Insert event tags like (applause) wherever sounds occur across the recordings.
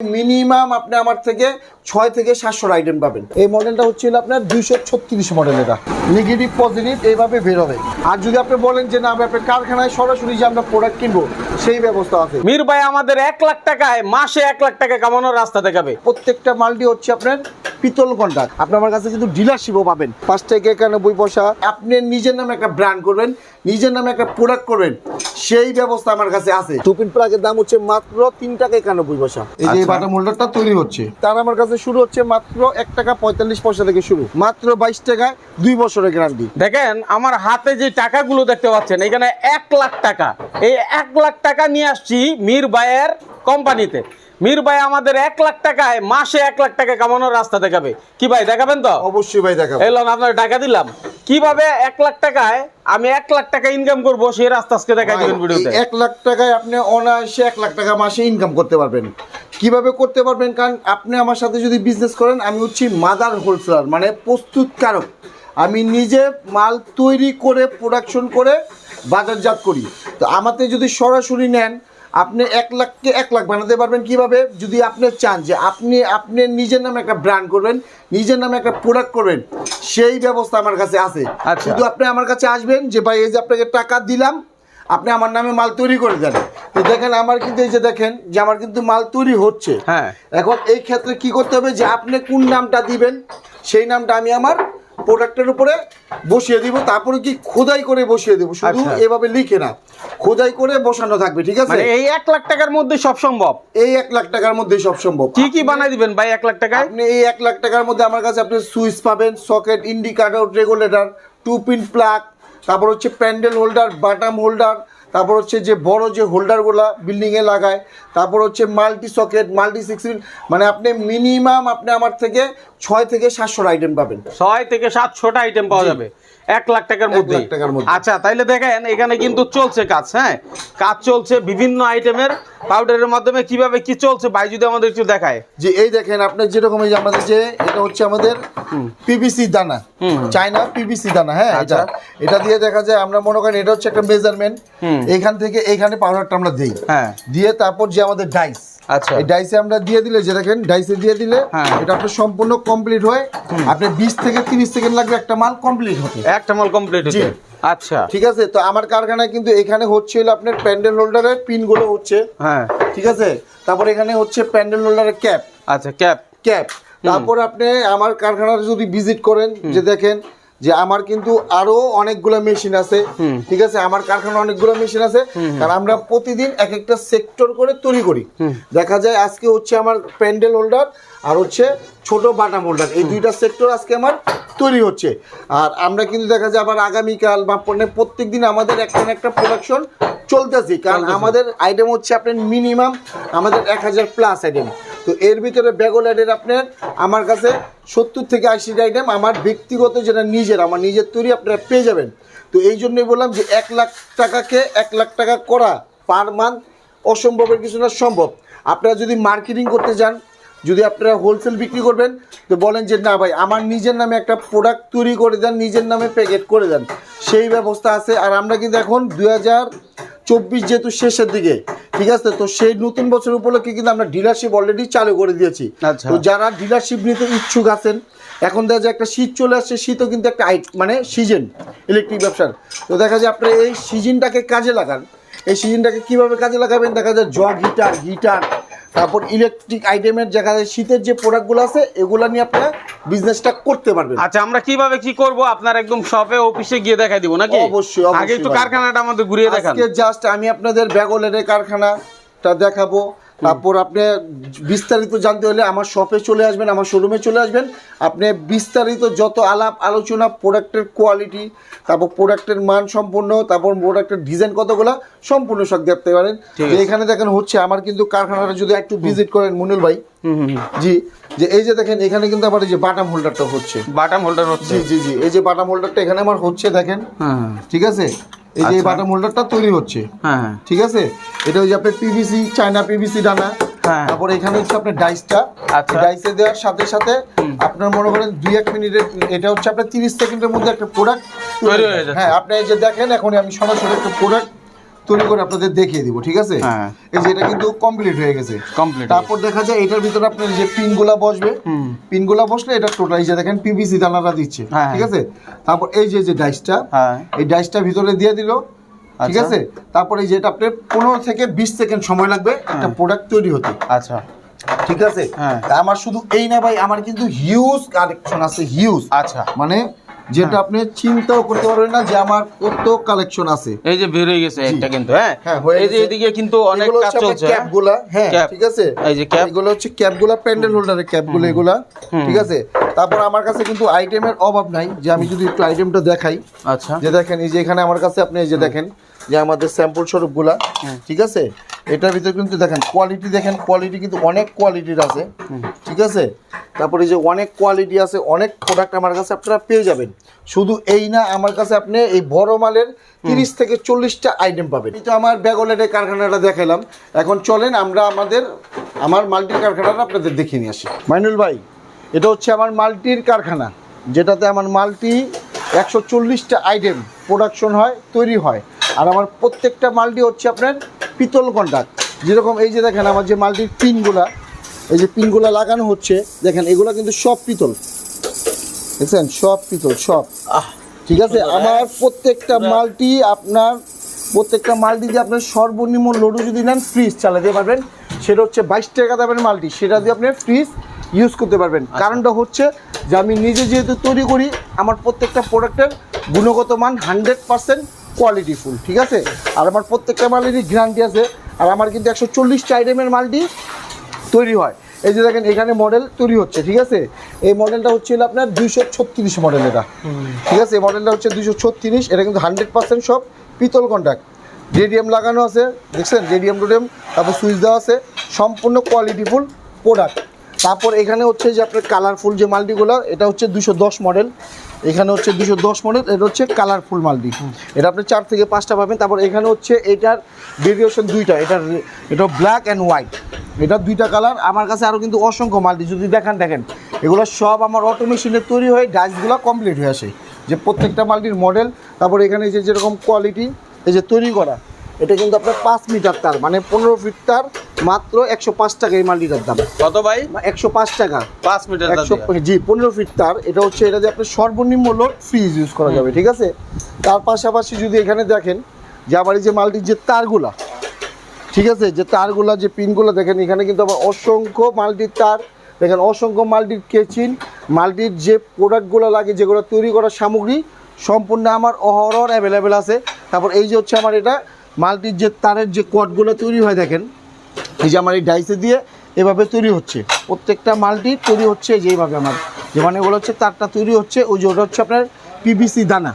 Minimum আপনি আমার থেকে ছয় থেকে সাতশোর আইটেম পাবেন। এই মডেলটা হচ্ছিল আপনার দুইশো ছত্রিশ মডেল এটা নেগেটিভ পজিটিভ এইভাবে বের হবে। আর যদি আপনি বলেন যে না আপনার কারখানায় সরাসরি যে আমরা প্রোডাক্ট কিনবো সেই ব্যবস্থা আছে। মীর ভাই আমাদের এক লাখ টাকায় মাসে এক লাখ টাকা কামানোর রাস্তা দেখাবে। প্রত্যেকটা মালটি হচ্ছে আপনার পিতল কন্ট্রাক্ট আপনি আমার কাছে কিন্তু ডিলারশিপও পাবেন। পাঁচ থেকে একানব্বই পয়সা। আপনি নিজের নামে একটা ব্র্যান্ড করবেন নিজের নামে একটা প্রোডাক্ট করবেন সেই ব্যবস্থা আমার কাছে আছে। টুপিন প্লাগের দাম হচ্ছে মাত্র তিন টাকা একানব্বই পয়সা। এই যে আচ্ছা। বাটাম হোল্ডারটা তৈরি হচ্ছে। তার আমার কাছে শুরু হচ্ছে মাত্র এক টাকা পঁয়তাল্লিশ পয়সা থেকে শুরু। মাত্র বাইশ টাকায় দুই বছরের গ্যারান্টি। দেখেন আমার হাতে যে টাকাগুলো দেখতে পাচ্ছেন এখানে এক লাখ টাকা। এই এক লাখ টাকা নিয়ে আসছি মীর ভাইয়ের কোম্পানিতে। মীর ভাই আমাদের এক লাখ টাকায় মাসে এক লাখ টাকা কামানোর রাস্তা দেখাবে। কি ভাই দেখাবেন তো? অবশ্যই ভাই দেখাবো। এলো আপনার টাকা দিলাম। কীভাবে এক লাখ টাকায় আমি এক লাখ টাকা ইনকাম করব সেই রাস্তা আজকে দেখাই দিবেন ভিডিওতে। এক লাখ টাকায় আপনি অনায়াসে এক লাখ টাকা মাসে ইনকাম করতে পারবেন। কীভাবে করতে পারবেন? কারণ আপনি আমার সাথে যদি বিজনেস করেন আমি হচ্ছি মাদার হোলসেলার মানে প্রস্তুতকারক। আমি নিজে মাল তৈরি করে প্রোডাকশন করে বাজারজাত করি। তো আমাতে যদি সরাসরি নেন আপনি এক লাখকে এক লাখ বানাতে পারবেন কীভাবে? যদি আপনি চান যে আপনি আপনি নিজের নামে একটা ব্র্যান্ড করবেন নিজের নামে একটা প্রোডাক্ট করবেন সেই ব্যবস্থা আমার কাছে আছে। আচ্ছা। শুধু আপনি আমার কাছে আসবেন যে ভাই এই যে আপনাকে টাকা দিলাম আপনি আমার নামে মাল তৈরি করে দেন। তো দেখেন আমার কিন্তু এই যে দেখেন যে আমার কিন্তু মাল তৈরি হচ্ছে। হ্যাঁ। এখন এই ক্ষেত্রে কি করতে হবে যে আপনি কোন নামটা দিবেন সেই নামটা আমি আমার প্রোডাক্টের উপরে বসিয়ে দিব তারপরে কি খোদাই করে বসিয়ে দেবো? শুধু আচ্ছা। এভাবে লিখে না। খোদাই করে বসানো থাকবে ঠিক আছে? মানে এই এক লাখ টাকার মধ্যে সব সম্ভব? এই এক লাখ টাকার মধ্যে সব সম্ভব। কি কি বানাই দিবেন ভাই এক লাখ টাকায়? আপনি এই এক লাখ টাকার মধ্যে আমার কাছে আপনি সুইচ পাবেন socket indicator regulator two pin plug তারপর হচ্ছে প্যান্ডেল হোল্ডার বাটাম হোল্ডার তারপর হচ্ছে যে বড় যে হোল্ডারগুলো বিল্ডিংয়ে লাগায় তারপর হচ্ছে মাল্টি সকেট মাল্টি সিক্স মানে আপনি মিনিমাম আপনি আমার থেকে ছয় থেকে সাতশোটা আইটেম পাবেন। ছয় থেকে সাতশোটা আইটেম পাওয়া যাবে। এক লাখ টাকার মধ্যে। আচ্ছা তাইলে দেখেন এখানে কিন্তু চলছে কাজ হ্যাঁ? কাজ চলছে বিভিন্ন আইটেমের পাউডারের মাধ্যমে কীভাবে কি চলছে ভাই যদি আমাদের একটু দেখায়। যে এই দেখেন আপনি যেরকম এই যে আমাদের যে এটা হচ্ছে আমাদের পিভিসি দানা। চায়না পিভিসি দানা হ্যাঁ আচ্ছা। এটা এটা দিয়ে দেখা যায় আমরা মনে করেন এটা হচ্ছে একটা মেজারমেন্ট। এখান থেকে এইখানে পাউডারটা আমরা দিই। হ্যাঁ। দিয়ে তারপর যে আমাদের ডাইস আচ্ছা। এই ডাইসে আমরা দিয়ে দিলে যে দেখেন ডাইসে দিয়ে দিলে হ্যাঁ। এটা আপনার সম্পূর্ণ কমপ্লিট হয়। আপনি বিশ থেকে তিরিশ সেকেন্ড লাগবে একটা মাল কমপ্লিট হতে। একটা মাল কমপ্লিট হচ্ছে আচ্ছা। ঠিক আছে তো আমার কারখানায় কিন্তু এখানে হচ্ছে হলো আপনার প্যান্ডেল হোল্ডারের পিনগুলো হচ্ছে। হ্যাঁ। ঠিক আছে? তারপর এখানে হচ্ছে প্যান্ডেল হোল্ডারের ক্যাপ আচ্ছা ক্যাপ ক্যাপ তারপর আপনি আমার কারখানার যদি ভিজিট করেন যে দেখেন যে আমার কিন্তু আরও অনেকগুলো মেশিন আছে। ঠিক আছে? আমার কারখানা অনেকগুলো মেশিন আছে। কারণ আমরা প্রতিদিন এক একটা সেক্টর করে তৈরি করি। দেখা যায় আজকে হচ্ছে আমার প্যান্ডেল হোল্ডার আর হচ্ছে ছোট বাটাম হোল্ডার। এই দুইটা সেক্টর আজকে আমার তৈরি হচ্ছে। আর আমরা কিন্তু দেখা যায় আবার আগামীকাল বা প্রত্যেক দিন আমাদের একটা না একটা প্রোডাকশন চলতেছে। কারণ আমাদের আইটেম হচ্ছে আপনার মিনিমাম আমাদের এক হাজার প্লাস আইটেম তো এর ভিতরে ব্যাগল অ্যাডের আপনার আমার কাছে সত্তর থেকে আশিটা আইটেম আমার ব্যক্তিগত যেটা নিজের, আমার নিজের তৈরি আপনারা পেয়ে যাবেন। তো এই জন্যই বললাম যে এক লাখ টাকাকে এক লাখ টাকা করা পার মান্থ অসম্ভবের কিছু না, সম্ভব। আপনারা যদি মার্কেটিং করতে যান, যদি আপনারা হোলসেল বিক্রি করবেন, তো বলেন যে, না ভাই, আমার নিজের নামে একটা প্রোডাক্ট তৈরি করে দেন, নিজের নামে প্যাকেট করে দেন। সেই ব্যবস্থা আছে। আর আমরা কিন্তু এখন দু হাজার চব্বিশ যেহেতু শেষের দিকে ঠিক আছে? তো সেই নতুন বছর উপলক্ষে কিন্তু আমরা ডিলারশিপ অলরেডি চালু করে দিয়েছি। আচ্ছা। তো যারা ডিলারশিপ নিতে ইচ্ছুক আছেন এখন দেখা যায় একটা শীত চলে আসছে শীতও কিন্তু একটা আইট মানে সিজন ইলেকট্রিক ব্যবসার। তো দেখা যায় আপনার এই সিজনটাকে কাজে লাগান। এই সিজনটাকে কীভাবে কাজে লাগাবেন? দেখা যায় জগ হিটার হিটার তারপর ইলেকট্রিক আইটেমের জায়গায় শীতের যে প্রোডাক্টগুলো আছে এগুলো নিয়ে আপনারা বিজনেসটা করতে পারবেন। আচ্ছা আমরা কীভাবে কি করব? আপনার একদম শপে অফিসে গিয়ে দেখাই দিব নাকি? অবশ্যই, আগে একটু কারখানাটা আমাদের ঘুরিয়ে দেখান। আজকে জাস্ট আমি আপনাদের ব্যাগলের কারখানাটা দেখাবো। তারপর আপনি বিস্তারিত জানতে হলে আমার শপে চলে আসবেন আমার শোরুমে চলে আসবেন। আপনি বিস্তারিত যত আলাপ আলোচনা প্রোডাক্টের কোয়ালিটি তারপর প্রোডাক্টের মান সম্পূর্ণ তারপর প্রোডাক্টের ডিজাইন কতগুলো সম্পূর্ণ সব দেখতে পারেন। এখানে দেখেন হচ্ছে আমার কিন্তু কারখানাটা যদি একটু ভিজিট করেন মুনুল ভাই। জি যে এই যে দেখেন এখানে কিন্তু আমার এই যে বাটাম হোল্ডারটা হচ্ছে। বাটাম হোল্ডার হচ্ছে। জি জি জি এই যে বাটাম হোল্ডারটা এখানে আমার হচ্ছে দেখেন। হ্যাঁ। ঠিক আছে? এই যে বাটার মোল্ডারটা তৈরি হচ্ছে। হ্যাঁ হ্যাঁ। ঠিক আছে? এটা ওই যে আপনার পিভিসি চায়না পিভিসি ডানা। হ্যাঁ। তারপর এখানে হচ্ছে আপনার ডাইসটা আচ্ছা। ডাইসে দেওয়ার সাথে সাথে আপনার মনে করেন দুই এক মিনিটের এটা হচ্ছে আপনার তিরিশ সেকেন্ডের মধ্যে একটা প্রোডাক্ট তৈরি হয়ে। হ্যাঁ আপনি যে দেখেন এখন আমি সরাসরি একটা প্রোডাক্ট তৈরি করে আপনাদের দেখিয়ে দিব ঠিক আছে? হ্যাঁ। এই যে এটা কিন্তু কমপ্লিট হয়ে গেছে। Complete তারপর দেখা যায় এটার ভিতরে আপনার যে পিনগুলা বসবে পিনগুলা বসলে এটা টোটাল যে দেখেন পিভিসি দানাটা দিচ্ছে হ্যাঁ। ঠিক আছে? তারপর এই যে যে ডাইসটা হ্যাঁ। এই ডাইসটা ভিতরে দিয়ে দিল ঠিক আচ্ছা। আছে? তারপরে এই যেটা আপনার পনেরো থেকে বিশ সেকেন্ড সময় লাগবে একটা প্রোডাক্ট তৈরি হতে। আচ্ছা। ঠিক আছে? হ্যাঁ। আমার শুধু এই না ভাই আমার কিন্তু হিউজ কালেকশন আছে হিউজ আচ্ছা। মানে যেটা আপনি চিন্তাও করতে পারবেন না যে আমার কত কালেকশন আছে। এই যে বের হয়ে গেছে একটা কিন্তু হ্যাঁ? হ্যাঁ, হয়ে এই যে। এদিকে কিন্তু অনেক কাজ চলছে হ্যাঁ? ক্যাপগুলা হ্যাঁ ঠিক আছে? এই যে ক্যাপ। এগুলো হচ্ছে ক্যাপগুলা প্যান্ডেল হোল্ডারের ক্যাপগুলো এগুলা ঠিক আছে? তারপর আমার কাছে কিন্তু আইটেমের অভাব নাই যে আমি যদি একটু আইটেমটা দেখাই। আচ্ছা। যে দেখেন এই যে এখানে আমার কাছে আপনি এই যে দেখেন যে আমাদের স্যাম্পল স্বরূপগুলা ঠিক আছে? এটার ভিতরে কিন্তু দেখেন কোয়ালিটি দেখেন কোয়ালিটি কিন্তু অনেক কোয়ালিটির আছে ঠিক আছে? তারপরে যে অনেক কোয়ালিটি আছে অনেক প্রোডাক্ট আমার কাছে আপনারা পেয়ে যাবেন। শুধু এই না আমার কাছে আপনি এই বড় মালের তিরিশ থেকে চল্লিশটা আইটেম পাবেন। এই তো আমার ব্যাগলেটের কারখানাটা দেখালাম এখন চলেন আমরা আমাদের আমার মাল্টির কারখানাটা আপনাদের দেখিয়ে নিয়ে আসি। মাইনুল ভাই এটা হচ্ছে আমার মাল্টির কারখানা যেটাতে আমার মাল্টি একশো চল্লিশটা আইটেম প্রোডাকশন হয় তৈরি হয়। আর আমার প্রত্যেকটা মালটি হচ্ছে আপনার পিতল কন্ট্যাক্ট যেরকম এই যে দেখেন আমার যে মালটির পিনগুলা এই যে পিনগুলা লাগানো হচ্ছে দেখেন এগুলো কিন্তু সব পিতল। দেখছেন? সব পিতল সব। ঠিক আছে? আমার প্রত্যেকটা মালটি আপনার প্রত্যেকটা মালটি দিয়ে আপনার সর্বনিম্ন লোডও যদি নেন ফ্রিজ চালাতে পারবেন। সেটা হচ্ছে বাইশ টাকা দামের মালটি। সেটা দিয়ে আপনি ফ্রিজ ইউজ করতে পারবেন। কারণটা হচ্ছে যে আমি নিজে যেহেতু তৈরি করি আমার প্রত্যেকটা প্রোডাক্টের গুণগত মান হান্ড্রেড পার্সেন্ট কোয়ালিটিফুল ঠিক আছে? আর আমার প্রত্যেকটা মালেরই গ্যারান্টি আছে। আর আমার কিন্তু একশো চল্লিশটা আইটেমের মাল্টি তৈরি হয়। এই যে দেখেন, এখানে মডেল তৈরি হচ্ছে, ঠিক আছে? এই মডেলটা হচ্ছে হলো আপনার দুইশো ছত্রিশ মডেল এটা। ঠিক আছে? এই মডেলটা হচ্ছে দুইশো ছত্রিশ, এটা কিন্তু হান্ড্রেড পার্সেন্ট সব পিতল কন্ট্যাক্ট রেডিয়াম লাগানো আছে, দেখছেন? রেডিয়াম টোডিয়াম তারপর সুইচ দেওয়া আছে, সম্পূর্ণ কোয়ালিটিফুল প্রোডাক্ট তারপর এখানে হচ্ছে যে আপনার কালারফুল যে মাল্টিগুলো, এটা হচ্ছে দুশো দশ মডেল এখানে হচ্ছে দুশো দশ মডেল এটা হচ্ছে কালারফুল মাল্টি এটা আপনি চার থেকে পাঁচটা পাবেন। তারপর এখানে হচ্ছে এটার ভেরিয়েশন দুইটা। এটার এটা ব্ল্যাক অ্যান্ড হোয়াইট এটা দুইটা কালার আমার কাছে আরও কিন্তু অসংখ্য মাল্টি যদি দেখেন দেখেন। এগুলো সব আমার অটো মেশিনে তৈরি হয়ে ডাইসগুলো কমপ্লিট হয়ে আসে। যে প্রত্যেকটা মাল্টির মডেল তারপর এখানে যে যেরকম কোয়ালিটি এই যে তৈরি করা। এটা কিন্তু আপনার পাঁচ মিটার তার মানে পনেরো ফিট তার মাত্র একশো পাঁচ টাকা এই মাল্টিটার দাম। কত ভাই? একশো পাঁচ টাকা। পাঁচ মিটার একশো জি পনেরো ফিট তার এটা হচ্ছে এটা যে আপনার সর্বনিম্ন লোড ফ্রিজ ইউজ করা যাবে ঠিক আছে? তার পাশাপাশি যদি এখানে দেখেন যে আমার এই যে মাল্টির যে তারগুলা ঠিক আছে? যে তারগুলা যে পিনগুলো দেখেন এখানে কিন্তু আবার অসংখ্য মাল্টির তার দেখেন অসংখ্য মাল্টির কেচিন মাল্টির যে প্রোডাক্টগুলো লাগে যেগুলো তৈরি করার সামগ্রী সম্পূর্ণ আমার অহরহর অ্যাভেলেবেল আছে। তারপর এই যে হচ্ছে আমার এটা মাল্টির যে তারের যে কটগুলো তৈরি হয় দেখেন, এই যে আমার এই ডাইসে দিয়ে এভাবে তৈরি হচ্ছে। প্রত্যেকটা মালটি তৈরি হচ্ছে এই যে আমার। যে মানে ওগুলো হচ্ছে তারটা তৈরি হচ্ছে, ওই যে ওটা হচ্ছে আপনার পিভিসি দানা।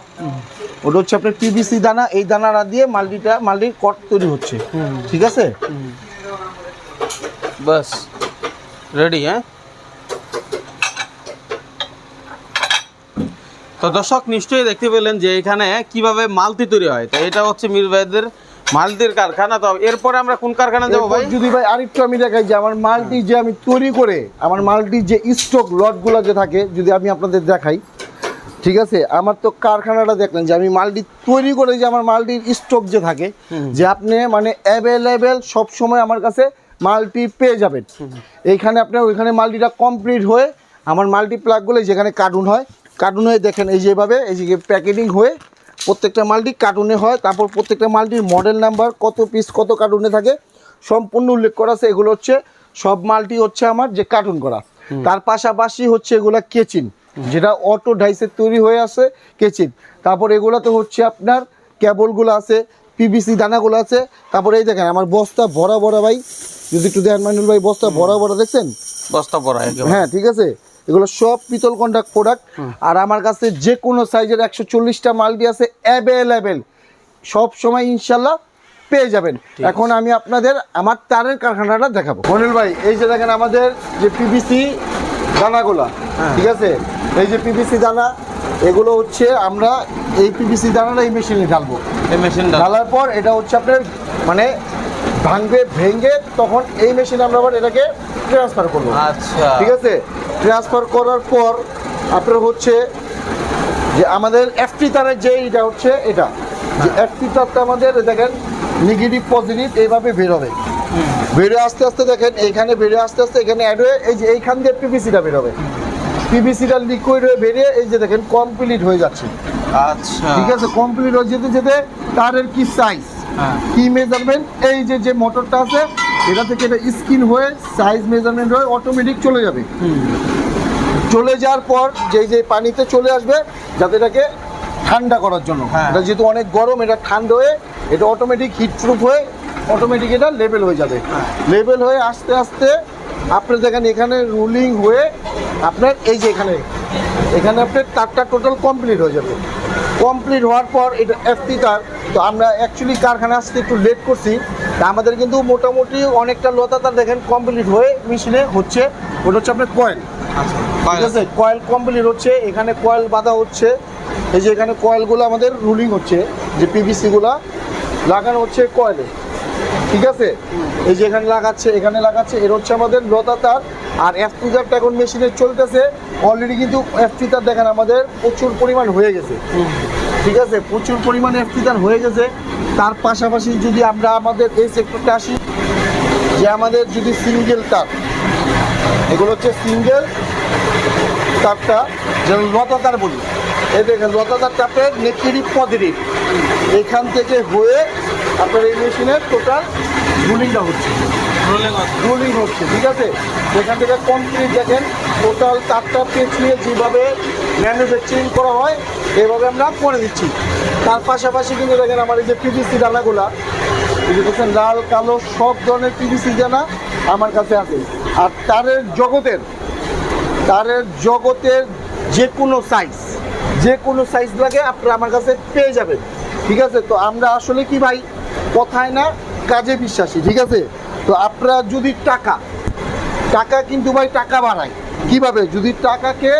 ওটা হচ্ছে আপনার পিভিসি দানা, এই দানাটা দিয়ে মাল্টিটা, মাল্টির কট তৈরি হচ্ছে। ঠিক আছে? বাস, রেডি হ্যাঁ? তো দর্শক, নিশ্চয়ই দেখতে পেলেন যে এখানে কীভাবে মালতি তৈরি হয়। তো এটা হচ্ছে মীর ভাইদের মালতির কারখানা তো এরপরে আমরা কোন কারখানা যাব ভাই? যদি ভাই আরেকটু আমি দেখাই যে আমার মালটি যে আমি তৈরি করে আমার মালটির যে স্টক লটগুলো যে থাকে যদি আমি আপনাদের দেখাই ঠিক আছে? আমার তো কারখানাটা দেখলেন যে আমি মালটি তৈরি করে যে আমার মালটির স্টক যে থাকে যে আপনি মানে অ্যাভেলেবেল সব সময় আমার কাছে মালটি পেয়ে যাবেন। এইখানে আপনার ওইখানে মালটিটা কমপ্লিট হয়ে আমার মাল্টি প্লাগগুলো যেখানে কার্টুন হয় কার্টুন হয়ে দেখেন এই যেভাবে এই যে প্যাকেটিং হয়ে প্রত্যেকটা মালটি কার্টুনে হয় তারপর প্রত্যেকটা মালটির মডেল নাম্বার কত পিস কত কার্টুনে থাকে সম্পূর্ণ উল্লেখ করা আছে। এগুলো হচ্ছে সব মালটি হচ্ছে আমার যে কার্টুন করা। তার পাশাপাশি হচ্ছে এগুলা কেচিন যেটা অটো ডাইসের তৈরি হয়ে আছে কেচিন। তারপর এগুলোতে হচ্ছে আপনার কেবলগুলো আছে পিভিসি দানাগুলো আছে। তারপর এই দেখেন আমার বস্তা ভরা ভরা ভাই। যদি একটু দেন মাইনুল ভাই বস্তা ভরা ভরা দেখছেন? বস্তা একেবারে। হ্যাঁ ঠিক আছে। এগুলো সব পিতল কন্ট্যাক্ট প্রোডাক্ট আর আমার কাছে যে কোনো সাইজের একশো চল্লিশটা মালটি আছে অ্যাভেলেবেল সব সময় ইনশাল্লাহ পেয়ে যাবেন। এখন আমি আপনাদের আমার তারের কারখানাটা দেখাবো। মনিল ভাই এই যে দেখেন আমাদের যে পিভিসি দানাগুলা ঠিক আছে? এই যে পিভিসি দানা এগুলো হচ্ছে আমরা এই পিভিসি দানাটা এই মেশিনে ঢালবো। এই মেশিন ঢালার পর এটা হচ্ছে আপনার মানে ভাঙবে ভেঙে তখন এই মেশিনে আমরা আবার এটাকে ট্রান্সফার করব। আচ্ছা। ঠিক আছে? ট্রান্সফার করার পর আপনার হচ্ছে যে আমাদের এফটি তারের যে এটা হচ্ছে এটা। যে এফটি তারটা আমাদের দেখেন নেগেটিভ পজিটিভ এইভাবে বের হবে। বেরোয় আস্তে আস্তে দেখেন এইখানে বেরোয় আস্তে আস্তে এখানে অ্যাড হয়ে এই যে এইখান দিয়ে পিভিসিটা বের হবে। পিভিসিটা লিকুইড হয়ে বেরিয়ে এই যে দেখেন কমপ্লিট হয়ে যাচ্ছে। আচ্ছা। ঠিক আছে? কমপ্লিট হয়ে যেতে যেতে তারের কি সাইজ হ্যাঁ কি মেজারমেন্ট এই যে যে মোটরটা আছে এটা থেকে এটা স্কিন হয়ে সাইজ মেজারমেন্ট হয়ে অটোমেটিক চলে যাবে। চলে যাওয়ার পর যে যে পানিতে চলে আসবে যাতে এটাকে ঠান্ডা করার জন্য। হ্যাঁ। এটা যেহেতু অনেক গরম এটা ঠান্ডা হয়ে এটা অটোমেটিক হিট প্রুফ হয়ে অটোমেটিক এটা লেভেল হয়ে যাবে। হ্যাঁ। লেভেল হয়ে আস্তে আস্তে আপনি দেখেন এখানে রুলিং হয়ে আপনার এই যে এখানে এখানে আপনার তারটা টোটাল কমপ্লিট হয়ে যাবে। কমপ্লিট হওয়ার পর এটা এফটি তার তো আমরা অ্যাকচুয়ালি কারখানা আসতে একটু লেট করছি। তা আমাদের কিন্তু মোটামুটি অনেকটা লতা তার দেখেন কমপ্লিট হয়ে মেশিনে হচ্ছে। ওটা হচ্ছে আপনার কয়েল আচ্ছা ঠিক আছে? কয়েল কমপ্লিট হচ্ছে এখানে কয়েল বাঁধা হচ্ছে। এই যে এখানে কয়েলগুলো আমাদের রুলিং হচ্ছে যে পিভিসিগুলো লাগানো হচ্ছে কয়েলে ঠিক আছে? এই যে এখানে লাগাচ্ছে এখানে লাগাচ্ছে এর হচ্ছে আমাদের লতা তার আর এফ তারটা এখন মেশিনে চলতেছে। অলরেডি কিন্তু এফ তার দেখেন আমাদের প্রচুর পরিমাণ হয়ে গেছে। ঠিক আছে? প্রচুর পরিমাণে এফ তার হয়ে গেছে। তার পাশাপাশি যদি আমরা আমাদের এই সেক্টরটা আসি, যে আমাদের যদি সিঙ্গেল তার, এগুলো হচ্ছে সিঙ্গেল তারটা, যেমন লতাতার বলি। এই দেখেন লতাতার তাপের নেগেটিভ পজিটিভ এখান থেকে হয়ে আপনার এই মেশিনের টোটাল রুলিংটা হচ্ছে। রুলিং হচ্ছে ঠিক আছে? এখান থেকে কমপ্লিট দেখেন টোটাল তারটা পেঁচিয়ে যেভাবে ম্যানুফ্যাকচারিং করা হয়, এভাবে আমরা করে দিচ্ছি। তার পাশাপাশি কিন্তু দেখেন আমার এই যে পিভিসি দানাগুলা, এই যে দেখছেন, লাল, কালো, সব ধরনের পিভিসি দানা আমার কাছে আছে। আর তারের জগতের তারের জগতের যে কোনো সাইজ যে কোনো সাইজ লাগে আপনারা আমার কাছে পেয়ে যাবেন। ঠিক আছে? তো আমরা আসলে কি ভাই? কথায় না, কাজে বিশ্বাসী, ঠিক আছে? তো আপনারা যদি টাকা টাকা কিন্তু ভাই টাকা বাড়ায়। কীভাবে? যদি টাকাকে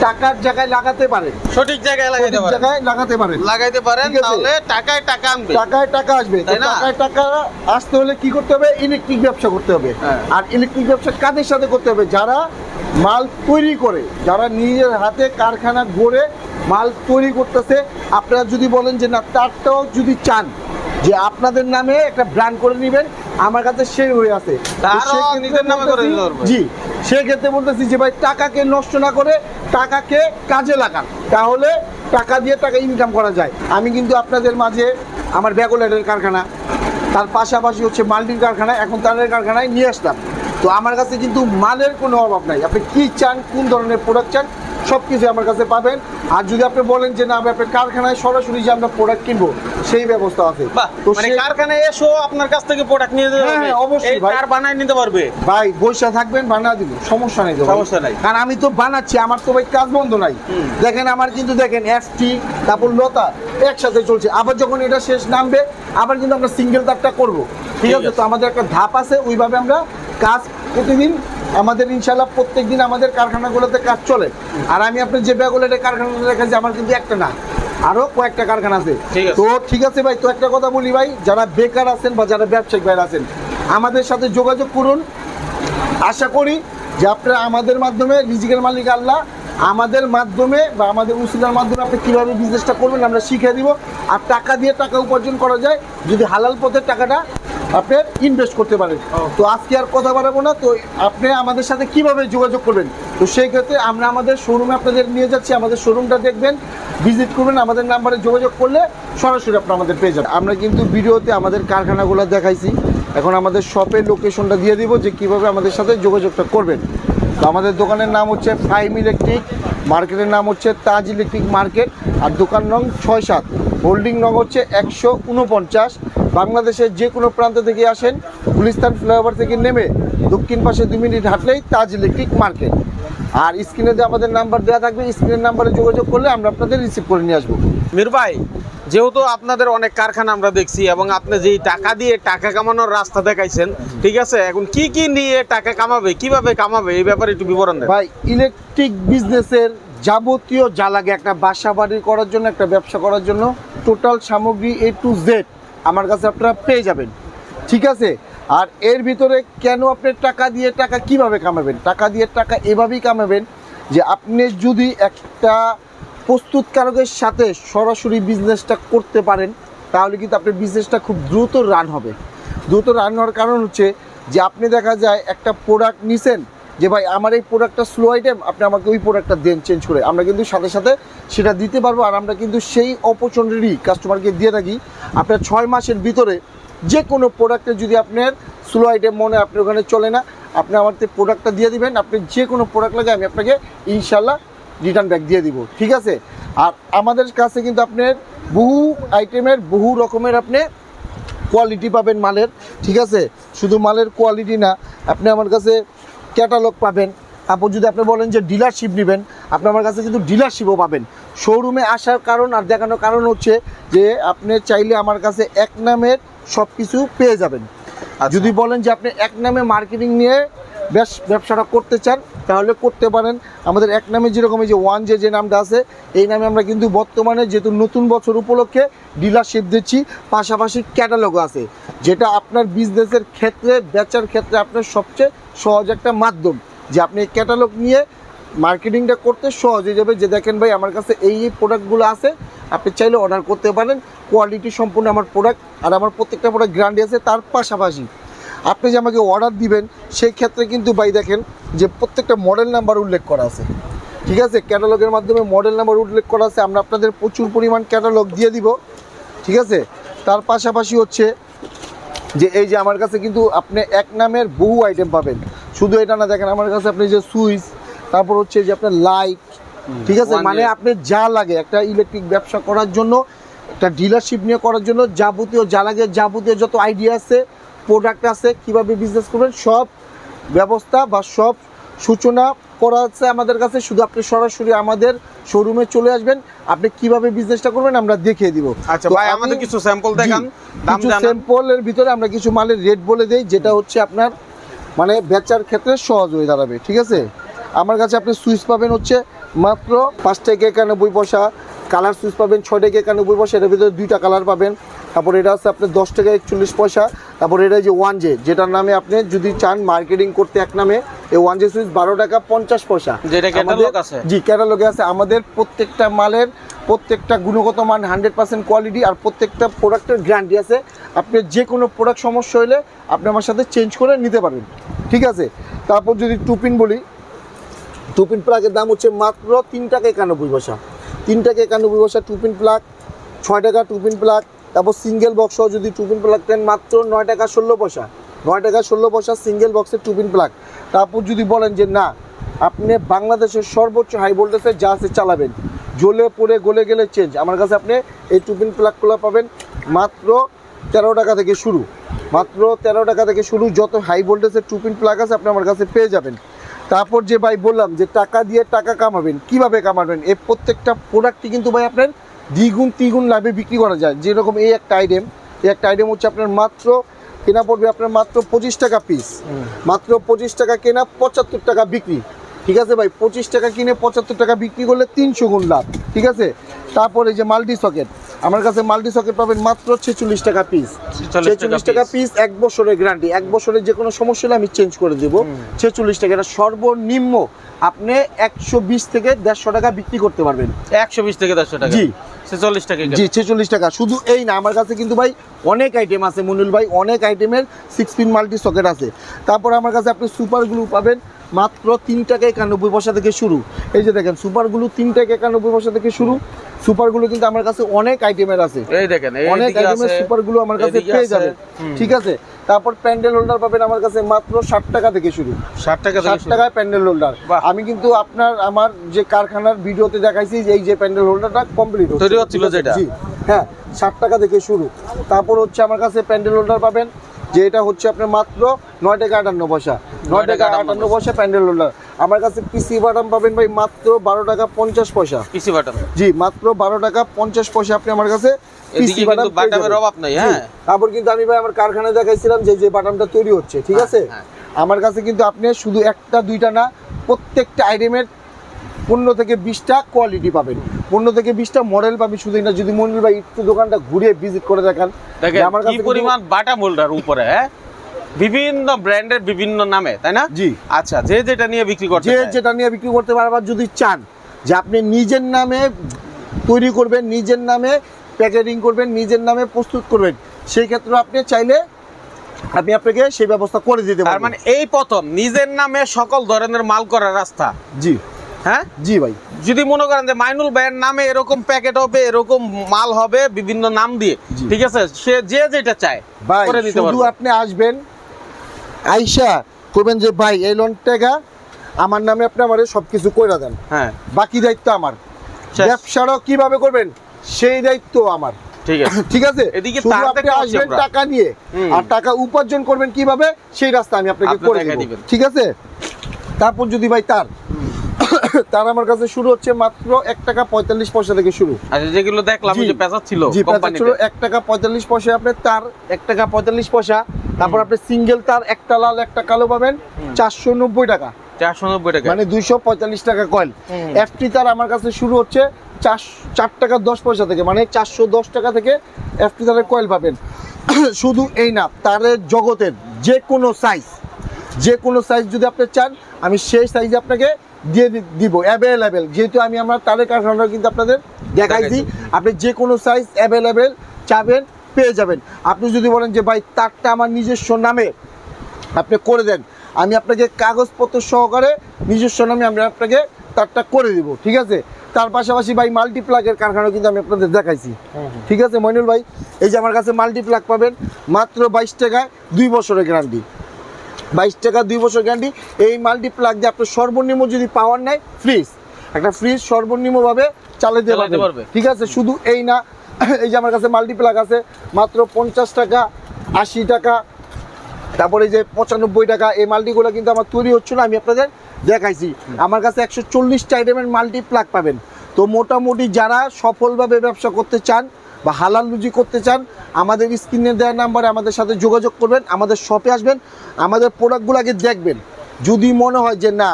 টাকার জায়গায় লাগাতে পারেন। সঠিক জায়গায় সঠিক পারেন। জায়গায় লাগাতে পারেন। লাগাইতে পারেন তাহলে টাকায় টাকা আনবে। টাকায় টাকা আসবে? টাকায় টাকা আসতে হলে কি করতে হবে? ইলেকট্রিক ব্যবসা করতে হবে। হ্যাঁ। আর ইলেকট্রিক ব্যবসা কাদের সাথে করতে হবে? যারা মাল তৈরি করে যারা নিজের হাতে কারখানা গড়ে মাল তৈরি করতেছে আপনারা যদি বলেন যে না তারটাও যদি চান যে আপনাদের নামে একটা ব্র্যান্ড করে নেবেন আমার কাছে সেই হয়ে আছে। জি সেক্ষেত্রে বলতেছি যে ভাই টাকাকে নষ্ট না করে টাকাকে কাজে লাগান। তাহলে টাকা দিয়ে টাকা ইনকাম করা যায়। আমি কিন্তু আপনাদের মাঝে আমার ব্যাগোলেটের কারখানা তার পাশাপাশি হচ্ছে মাল্টির কারখানা এখন তারের কারখানায় নিয়ে আসলাম। তো আমার কাছে কিন্তু মালের কোনো অভাব নাই। আপনি কি চান কোন ধরনের প্রোডাক্ট চান সব কিছু আমার কাছে পাবেন। আর যদি আপনি বলেন যে না আমি আপনার কারখানায় সরাসরি যে আমরা প্রোডাক্ট কিনবো সেই ব্যবস্থা আছে। তো মানে সেই- কারখানায় এসো আপনার কাছ থেকে প্রোডাক্ট নিয়ে যেতে হ্যাঁ, হ্যাঁ, অবশ্যই ভাই। তার বানায় নিতে পারবে। ভাই বৈশা থাকবেন বানা দিব। সমস্যা নেই সমস্যা নাই। কারণ আমি তো বানাচ্ছি আমার তো ভাই কাজ বন্ধ নাই। দেখেন আমার কিন্তু দেখেন এফটি তারপর লতা একসাথে চলছে। আবার যখন এটা শেষ নামবে আবার কিন্তু আমরা সিঙ্গেল তারটা করব। ঠিক আছে। তো আমাদের একটা ধাপ আছে ওইভাবে আমরা কাজ প্রতিদিন আমাদের ইনশাল্লাহ প্রত্যেক দিন আমাদের কারখানাগুলোতে কাজ চলে। আর আমি আপনার যে ব্যাগুলেটের কারখানাটা রেখেছি আমার কিন্তু একটা না। আরও কয়েকটা কারখানা আছে। ঠিক আছে। তো ঠিক আছে ভাই তো একটা কথা বলি ভাই যারা বেকার আছেন বা যারা ব্যবসায়িক ভাইরা আছেন আমাদের সাথে যোগাযোগ করুন। আশা করি যে আপনারা আমাদের মাধ্যমে রিজিকের মালিক আল্লাহ আমাদের মাধ্যমে বা আমাদের উসিলার মাধ্যমে আপনি কীভাবে বিজনেসটা করবেন আমরা শিখিয়ে দিব। আর টাকা দিয়ে টাকা উপার্জন করা যায়। যদি হালাল পথের টাকাটা আপনি ইনভেস্ট করতে পারেন। তো আজকে আর কথা বাড়াবো না। তো আপনি আমাদের সাথে কীভাবে যোগাযোগ করবেন? তো সেই ক্ষেত্রে আমরা আমাদের শোরুমে আপনাদের নিয়ে যাচ্ছি। আমাদের শোরুমটা দেখবেন ভিজিট করবেন আমাদের নাম্বারে যোগাযোগ করলে সরাসরি আপনি আমাদের পেয়ে যাবেন। আমরা কিন্তু ভিডিওতে আমাদের কারখানাগুলো দেখাইছি। এখন আমাদের শপের লোকেশনটা দিয়ে দিব যে কীভাবে আমাদের সাথে যোগাযোগটা করবেন। তো আমাদের দোকানের নাম হচ্ছে ফাইম ইলেকট্রিক মার্কেটের নাম হচ্ছে তাজ ইলেকট্রিক মার্কেট আর দোকান নং ছয় সাত। হোল্ডিং নং হচ্ছে একশো উনপঞ্চাশ। বাংলাদেশের যে কোনো প্রান্ত থেকে আসেন গুলিস্তান ফ্লাইওভার থেকে নেমে দক্ষিণ পাশে দু মিনিট হাঁটলেই তাজ ইলেকট্রিক মার্কেট। আর স্ক্রিনে যে আমাদের নাম্বার দেওয়া থাকবে স্ক্রিনের নাম্বারে যোগাযোগ করলে আমরা আপনাদের রিসিভ করে নিয়ে আসব। মির ভাই যেহেতু আপনাদের অনেক কারখানা আমরা দেখছি এবং আপনি যেই টাকা দিয়ে টাকা কামানোর রাস্তা দেখাইছেন ঠিক আছে? এখন কি কি নিয়ে টাকা কামাবে কীভাবে কামাবে এই ব্যাপারে একটু বিবরণ দেন। ভাই ইলেকট্রিক বিজনেসের যাবতীয় যা লাগে একটা বাসা বাড়ি করার জন্য, একটা ব্যবসা করার জন্য টোটাল সামগ্রী এ টু জেড আমার কাছে আপনারা পেয়ে যাবেন। ঠিক আছে? আর এর ভিতরে কেন আপনি টাকা দিয়ে টাকা কীভাবে কামাবেন? টাকা দিয়ে টাকা এভাবেই কামাবেন যে আপনি যদি একটা প্রস্তুতকারকের সাথে সরাসরি বিজনেসটা করতে পারেন, তাহলে কিন্তু আপনার বিজনেসটা খুব দ্রুত রান হবে। দ্রুত রান হওয়ার কারণ হচ্ছে যে আপনি দেখা যায় একটা প্রোডাক্ট নিছেন যে ভাই, আমার এই প্রোডাক্টটা স্লো আইটেম আপনি আমাকে ওই প্রোডাক্টটা দেন চেঞ্জ করে। আমরা কিন্তু সাথে সাথে সেটা দিতে পারব আর আমরা কিন্তু সেই অপরচুনিটি কাস্টমারকে দিয়ে থাকি। আপনার ছয় মাসের ভিতরে যে কোনো প্রোডাক্টে যদি আপনার স্লো আইটেম মনে আপনার ওখানে চলে না, আপনি আমার প্রোডাক্টটা দিয়ে দিবেন, আপনি যে কোনো প্রোডাক্ট লাগে আমি আপনাকে ইনশাল্লাহ রিটার্ন ব্যাক দিয়ে দিব। ঠিক আছে? আর আমাদের কাছে কিন্তু আপনার বহু আইটেমের বহু রকমের আপনি কোয়ালিটি পাবেন মালের। ঠিক আছে? শুধু মালের কোয়ালিটি না, আপনি আমার কাছে ক্যাটালগ পাবেন। তারপর যদি আপনি বলেন যে ডিলারশিপ নেবেন আপনি আমার কাছে কিন্তু ডিলারশিপও পাবেন। শোরুমে আসার কারণ আর দেখানোর কারণ হচ্ছে যে আপনি চাইলে আমার কাছে এক নামের সব কিছু পেয়ে যাবেন। আর যদি বলেন যে আপনি এক নামে মার্কেটিং নিয়ে বেশ ব্যবসাটা করতে চান, তাহলে করতে পারেন। আমাদের এক নামে যেরকম এই যে ওয়ান যে যে নামটা আছে, এই নামে আমরা কিন্তু বর্তমানে যেহেতু নতুন বছর উপলক্ষে ডিলারশিপ দিচ্ছি, পাশাপাশি ক্যাটালগও আছে, যেটা আপনার বিজনেসের ক্ষেত্রে, বেচার ক্ষেত্রে আপনার সবচেয়ে সহজ একটা মাধ্যম। যে আপনি এই ক্যাটালগ নিয়ে মার্কেটিংটা করতে সহজ হয়ে যাবে। যে দেখেন ভাই, আমার কাছে এই এই প্রোডাক্টগুলো আছে, আপনি চাইলে অর্ডার করতে পারেন। কোয়ালিটি সম্পূর্ণ আমার প্রোডাক্ট আর আমার প্রত্যেকটা প্রোডাক্ট গ্যারান্টি আছে, তার পাশাপাশি আপনি যে আমাকে অর্ডার দিবেন সেই ক্ষেত্রে কিন্তু ভাই দেখেন যে প্রত্যেকটা মডেল নাম্বার উল্লেখ করা আছে। ঠিক আছে? ক্যাটালগের মাধ্যমে মডেল নাম্বার উল্লেখ করা আছে। আমরা আপনাদের প্রচুর পরিমাণ ক্যাটালগ দিয়ে দিব। ঠিক আছে? তার পাশাপাশি হচ্ছে যে এই যে আমার কাছে কিন্তু আপনি এক নামের বহু আইটেম পাবেন। শুধু এটা না দেখেন আমার কাছে আপনি যে সুইচ তারপর হচ্ছে যে আপনার লাইট ঠিক আছে? মানে। আপনি যা লাগে একটা ইলেকট্রিক ব্যবসা করার জন্য একটা ডিলারশিপ নিয়ে করার জন্য যাবতীয় যা লাগে যাবতীয় যত আইডিয়া আছে প্রোডাক্ট আছে কীভাবে বিজনেস করবেন সব ব্যবস্থা বা সব সূচনা করা আছে আমাদের কাছে। শুধু আপনি সরাসরি আমাদের শোরুমে চলে আসবেন আপনি কীভাবে বিজনেসটা করবেন আমরা দেখিয়ে দিব। আচ্ছা ভাই আমাদের কিছু স্যাম্পল দেখান দাম কিছু জানান। স্যাম্পলের ভিতরে আমরা কিছু মালের রেট বলে দেই যেটা হচ্ছে আপনার মানে বেচার ক্ষেত্রে সহজ হয়ে দাঁড়াবে ঠিক আছে? আমার কাছে আপনি সুইচ পাবেন হচ্ছে মাত্র পাঁচ টাকা একানব্বই পয়সা কালার সুইচ পাবেন ছয় টাকা একানব্বই পয়সা এটার ভিতরে দুইটা কালার পাবেন। তারপর এটা আছে আপনার দশ টাকা একচল্লিশ পয়সা। তারপর এটা যে ওয়ান জে যেটার নামে আপনি যদি চান মার্কেটিং করতে এক নামে এই ওয়ান জে সুইচ বারো টাকা পঞ্চাশ পয়সা। যেটা catalog আছে? জি ক্যাটালগে আছে। আমাদের প্রত্যেকটা মালের প্রত্যেকটা গুণগত মান হান্ড্রেড পার্সেন্ট কোয়ালিটি আর প্রত্যেকটা প্রোডাক্টের গ্যারান্টি আছে। আপনি যে কোনো প্রোডাক্ট সমস্যা হলে আপনি আমার সাথে চেঞ্জ করে নিতে পারবেন ঠিক আছে? তারপর যদি টুপিন বলি টুপিন প্লাগের দাম হচ্ছে মাত্র তিন টাকা একানব্বই পয়সা। তিন টাকা একানব্বই পয়সা টুপিন প্লাগ ছয় টাকা টুপিন প্লাগ তারপর সিঙ্গেল বক্স যদি টুপিন প্লাগ দেন মাত্র নয় টাকা ষোলো পয়সা। নয় টাকা ষোলো পয়সা সিঙ্গেল বক্সের টুপিন প্লাগ তারপর যদি বলেন যে না, আপনি বাংলাদেশের সর্বোচ্চ হাই ভোল্টেজের যা আছে চালাবেন, জ্বলে পড়ে গলে গেলে চেঞ্জ আমার কাছে আপনি এই টুপিন প্লাগগুলো পাবেন মাত্র তেরো টাকা থেকে শুরু। মাত্র তেরো টাকা থেকে শুরু যত হাই ভোল্টেজের টুপিন প্লাগ আছে আপনি আমার কাছে পেয়ে যাবেন। তারপর যে ভাই বললাম যে টাকা দিয়ে টাকা কামাবেন, কীভাবে কামাবেন? এই প্রত্যেকটা প্রোডাক্টই কিন্তু ভাই আপনার দ্বিগুণ তিগুণ লাভে বিক্রি করা যায়। যেরকম এই একটা আইটেম এই একটা আইটেম হচ্ছে আপনার মাত্র কেনা পড়বে আপনার মাত্র পঁচিশ টাকা পিস মাত্র পঁচিশ টাকা কেনা পঁচাত্তর টাকা বিক্রি। ঠিক আছে ভাই? পঁচিশ টাকা কিনে পঁচাত্তর টাকা বিক্রি করলে তিনশো গুণ লাভ। ঠিক আছে? তারপরে যে মাল্টি সকেট আমার কাছে মাল্টি সকেট পাবেন মাত্র ছেচল্লিশ টাকা পিস 46 টাকা ছেচল্লিশ টাকা পিস এক বছরের গ্যারান্টি এক বছরের যে কোনো সমস্যা হলে আমি চেঞ্জ করে দেবো। ছেচল্লিশ টাকা। এটা সর্বনিম্ন আপনি একশো বিশ থেকে দেড়শো টাকা বিক্রি করতে পারবেন। একশো বিশ থেকে দেড়শো টাকা। জি। ছেচল্লিশ টাকা জি, ছেচল্লিশ টাকা। শুধু এই না, আমার কাছে কিন্তু ভাই অনেক আইটেম আছে, মনুল ভাই, অনেক আইটেমের সিক্স পিন মাল্টি সকেট আছে। তারপর আমার কাছে আপনি সুপার গ্লু পাবেন মাত্র তিন টাকা একানব্বই পয়সা থেকে শুরু। এই যে দেখেন সুপারগুলো তিন টাকা একানব্বই পয়সা থেকে শুরু। সুপারগুলো কিন্তু আমার কাছে অনেক আইটেমের আছে। এই দেখেন অনেক আইটেমের সুপারগুলো আমার কাছে পেয়ে হুম। ঠিক আছে? তারপর প্যান্ডেল হোল্ডার পাবেন আমার কাছে মাত্র ষাট টাকা থেকে শুরু। ষাট টাকা ষাট টাকায় প্যান্ডেল হোল্ডার আমি কিন্তু আপনার আমার যে কারখানার ভিডিওতে দেখাইছি যে এই যে প্যান্ডেল হোল্ডারটা কমপ্লিট হচ্ছিল যেটা? হ্যাঁ ষাট টাকা থেকে শুরু। তারপর হচ্ছে আমার কাছে প্যান্ডেল হোল্ডার পাবেন। যে এটা হচ্ছে আপনার মাত্র নয় টাকা আটান্ন পয়সা। নয় টাকা আটান্ন পয়সা। প্যান্ডেল হোল্ডার আমার কাছে পিসি বাটাম পাবেন ভাই মাত্র বারো টাকা পঞ্চাশ পয়সা। পিসি বাটন জি মাত্র বারো টাকা পঞ্চাশ পয়সা আপনি আমার কাছে বাটাম বাটামের অভাব নাই, হ্যাঁ? তারপর কিন্তু আমি ভাই আমার কারখানায় দেখাইছিলাম যে যে বাটামটা তৈরি হচ্ছে ঠিক আছে? হ্যাঁ। আমার কাছে কিন্তু আপনি শুধু একটা দুইটা না প্রত্যেকটা আইটেমের পনেরো থেকে বিশটা কোয়ালিটি পাবেন। পনেরো থেকে বিশটা মডেল পাবেন। শুধু না যদি মনির ভাই একটু দোকানটা ঘুরে ভিজিট করে দেখান। আমার কি কাছে পরিমাণ বাটা হোল্ডার উপরে হ্যাঁ? বিভিন্ন ব্র্যান্ডের বিভিন্ন নামে তাই না? জি। আচ্ছা যে যেটা নিয়ে বিক্রি করতে যে যেটা নিয়ে বিক্রি করতে পারবার যদি চান যে আপনি নিজের নামে তৈরি করবেন নিজের নামে প্যাকেটিং করবেন নিজের নামে প্রস্তুত করবেন সেই ক্ষেত্রে আপনি চাইলে আমি আপনাকে সেই ব্যবস্থা করে দিতে পারব। মানে এই প্রথম নিজের নামে সকল ধরনের মাল করার রাস্তা। জি। হ্যাঁ? জি ভাই। যদি মনে করেন যে মাইনুল ভাইয়ের নামে এরকম প্যাকেট হবে এরকম মাল হবে বিভিন্ন নাম দিয়ে ঠিক আছে? সে যে যেটা চায় করে দিতে পারবে। আপনি আসবেন আইসা করবেন যে ভাই এই লোন টাকা আমার নামে আপনি আমারে সবকিছু কইরা দেন। হ্যাঁ। বাকি দায়িত্ব আমার। ব্যবসাটাও কীভাবে করবেন সেই দায়িত্ব আমার। ঠিক আছে। ঠিক আছে? এদিকে আসবেন টাকা নিয়ে আর টাকা উপার্জন করবেন কীভাবে সেই রাস্তা আমি আপনাকে করে দেখাই দেব। ঠিক আছে? তারপর যদি ভাই তার তার আমার কাছে শুরু হচ্ছে মাত্র এক টাকা পঁয়তাল্লিশ পয়সা থেকে শুরু। আচ্ছা যেগুলো দেখলাম। যে পেঁচা ছিল জি পেঁচা ছিল এক টাকা পঁয়তাল্লিশ পয়সা আপনি তার এক টাকা পঁয়তাল্লিশ পয়সা। তারপর আপনি সিঙ্গেল তার একটা লাল একটা কালো পাবেন চারশো নব্বই টাকা। চারশো নব্বই টাকা। মানে দুইশো পঁয়তাল্লিশ টাকা কয়েল এফটি তার আমার কাছে শুরু হচ্ছে চার চার টাকা দশ পয়সা থেকে। মানে চারশো দশ টাকা থেকে এফটি তারের কয়েল পাবেন। (coughs) শুধু এই না তারের জগতের যে কোনো সাইজ যে কোনো সাইজ যদি আপনি চান আমি সেই সাইজে আপনাকে দিয়ে দিব অ্যাভেলেবেল যেহেতু আমি আমার তারের কারখানা কিন্তু আপনাদের দেখাইছি দেখাইছি। আপনি যে কোনো সাইজ অ্যাভেলেবেল চাবেন পেয়ে যাবেন। আপনি যদি বলেন যে ভাই তারটা আমার নিজস্ব নামে আপনি করে দেন। আমি আপনাকে কাগজপত্র সহকারে নিজস্ব নামে আমি আপনাকে তারটা করে দিব ঠিক আছে? তার পাশাপাশি ভাই মাল্টিপ্লাগের কারখানা কিন্তু আমি আপনাদের দেখাইছি। ঠিক আছে মইনুল ভাই? এই যে আমার কাছে মাল্টিপ্লাগ পাবেন মাত্র বাইশ টাকায় দুই বছরের গ্যারান্টি বাইশ টাকা দুই বছর গ্যারান্টি এই মাল্টিপ্লাগ দিয়ে আপনার সর্বনিম্ন যদি পাওয়ার নেয় ফ্রিজ একটা ফ্রিজ সর্বনিম্নভাবে চালাতে পারবে। ঠিক আছে? শুধু এই না (coughs) এই যে আমার কাছে মাল্টিপ্লাগ আছে মাত্র পঞ্চাশ টাকা আশি টাকা। তারপরে যে পঁচানব্বই টাকা এই মাল্টিগুলো কিন্তু আমার তৈরি হচ্ছিল আমি আপনাদের দেখাইছি। আমার কাছে একশো চল্লিশটা আইটেমের মাল্টি প্লাগ পাবেন। তো মোটামুটি যারা সফলভাবে ব্যবসা করতে চান বা হালাল রুজি করতে চান, আমাদের স্ক্রিনে দেওয়া নাম্বারে আমাদের সাথে যোগাযোগ করবেন, আমাদের শপে আসবেন, আমাদের প্রোডাক্টগুলো আগে দেখবেন। যদি মনে হয় যে না,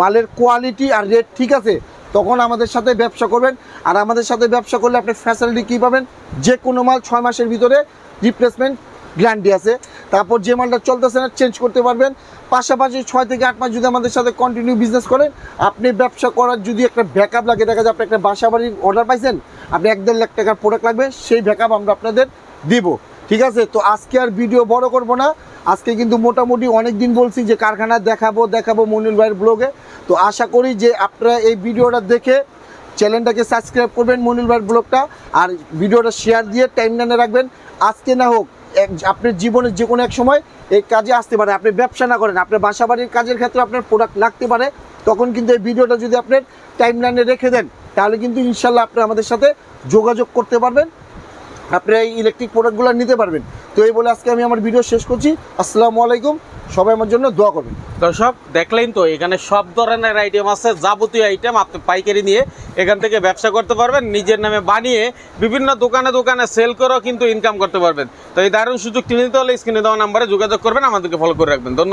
মালের কোয়ালিটি আর রেট ঠিক আছে, তখন আমাদের সাথে ব্যবসা করবেন। আর আমাদের সাথে ব্যবসা করলে আপনি ফ্যাসিলিটি কী পাবেন? যে কোনো মাল ছয় মাসের ভিতরে রিপ্লেসমেন্ট গ্যারান্টি আছে। তারপর যে মালটা চলতেছে না চেঞ্জ করতে পারবেন। পাশাপাশি ছয় থেকে আট মাস যদি আমাদের সাথে কন্টিনিউ বিজনেস করেন, আপনি ব্যবসা করার যদি একটা ব্যাকআপ লাগে, দেখা যায় আপনি একটা বাসা বাড়ির অর্ডার পাইছেন, আপনি এক দেড় লাখ টাকার প্রোডাক্ট লাগবে, সেই ব্যাকআপ আমরা আপনাদের দিব। ঠিক আছে? তো আজকে আর ভিডিও বড় করব না। আজকে কিন্তু মোটামুটি অনেক দিন বলছি যে কারখানা দেখাবো দেখাবো মনির ভাইয়ের ব্লগে তো আশা করি যে আপনারা এই ভিডিওটা দেখে চ্যানেলটাকে সাবস্ক্রাইব করবেন মনির ভাইয়ের ব্লগটা আর ভিডিওটা শেয়ার দিয়ে টাইম লাইনে রাখবেন। আজকে না হোক আপনার জীবনের যে কোনো এক সময় এই কাজে আসতে পারে। আপনি ব্যবসা না করেন, আপনার বাসা বাড়ির কাজের ক্ষেত্রে আপনার প্রোডাক্ট লাগতে পারে, তখন কিন্তু এই ভিডিওটা যদি আপনার টাইম লাইনে রেখে দেন, তাহলে কিন্তু ইনশাল্লাহ আপনি আমাদের সাথে যোগাযোগ করতে পারবেন, আপনি এই ইলেকট্রিক প্রোডাক্টগুলো নিতে পারবেন। তো এই বলে আজকে আমি আমার ভিডিও শেষ করছি। আসসালামু আলাইকুম। সবাই আমার জন্য দোয়া করবেন। দর্শক, দেখলেন তো, এখানে সব ধরনের আইটেম আছে, যাবতীয় আইটেম আপনি পাইকারি নিয়ে এখান থেকে ব্যবসা করতে পারবেন, নিজের নামে বানিয়ে বিভিন্ন দোকানে দোকানে সেল করেও কিন্তু ইনকাম করতে পারবেন। তো এই দারুণ কিনে নিতে হলে স্ক্রিনে দেওয়া নাম্বারে যোগাযোগ করবেন, আমাদেরকে ফলো করে রাখবেন। ধন্যবাদ।